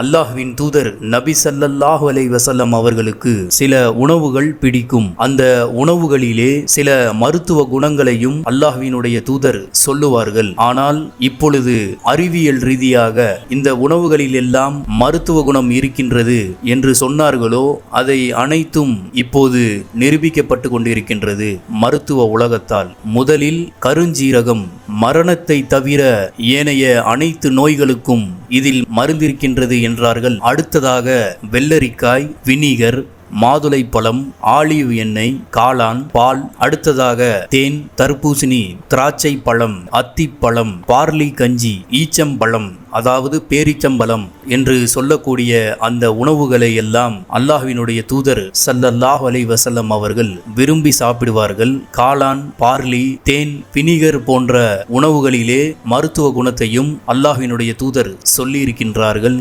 அல்லாஹ்வின் தூதர் நபி ஸல்லல்லாஹு அலை வசல்லம் அவர்களுக்கு சில உணவுகள் பிடிக்கும். அந்த உணவுகளிலே சில மருத்துவ குணங்களையும் அல்லாஹுவினுடைய தூதர் சொல்லுவார்கள். ஆனால் இப்பொழுது அறிவியல் ரீதியாக இந்த உணவுகளில் எல்லாம் மருத்துவ குணம் இருக்கின்றது என்று சொன்னார்களோ அதை அனைத்தும் இப்போது நிரூபிக்கப்பட்டு கொண்டிருக்கின்றது மருத்துவ உலகத்தால். முதலில் கருஞ்சீரகம் மரணத்தை தவிர ஏனைய அனைத்து நோய்களுக்கும் இதில் மருந்திருக்கின்றது என்றார்கள். அடுத்ததாக வெள்ளரிக்காய் வினிகர் மாதுளை பழம் ஆலிவ் எண்ணெய் காளான் பால் அடுத்ததாக தேன் தர்பூசணி திராட்சை பழம் அத்திப்பழம் பார்லி கஞ்சி ஈச்சம்பழம் அதாவது பேரிச்சம்பழம் என்று சொல்லக்கூடிய அந்த உணவுகளை எல்லாம் அல்லாஹ்வினுடைய தூதர் சல்லல்லாஹ் அலை வசல்லம் அவர்கள் விரும்பி சாப்பிடுவார்கள். காளான் பார்லி தேன் வினிகர் போன்ற உணவுகளிலே மருத்துவ குணத்தையும் அல்லாஹ்வினுடைய தூதர் சொல்லியிருக்கின்றார்கள்.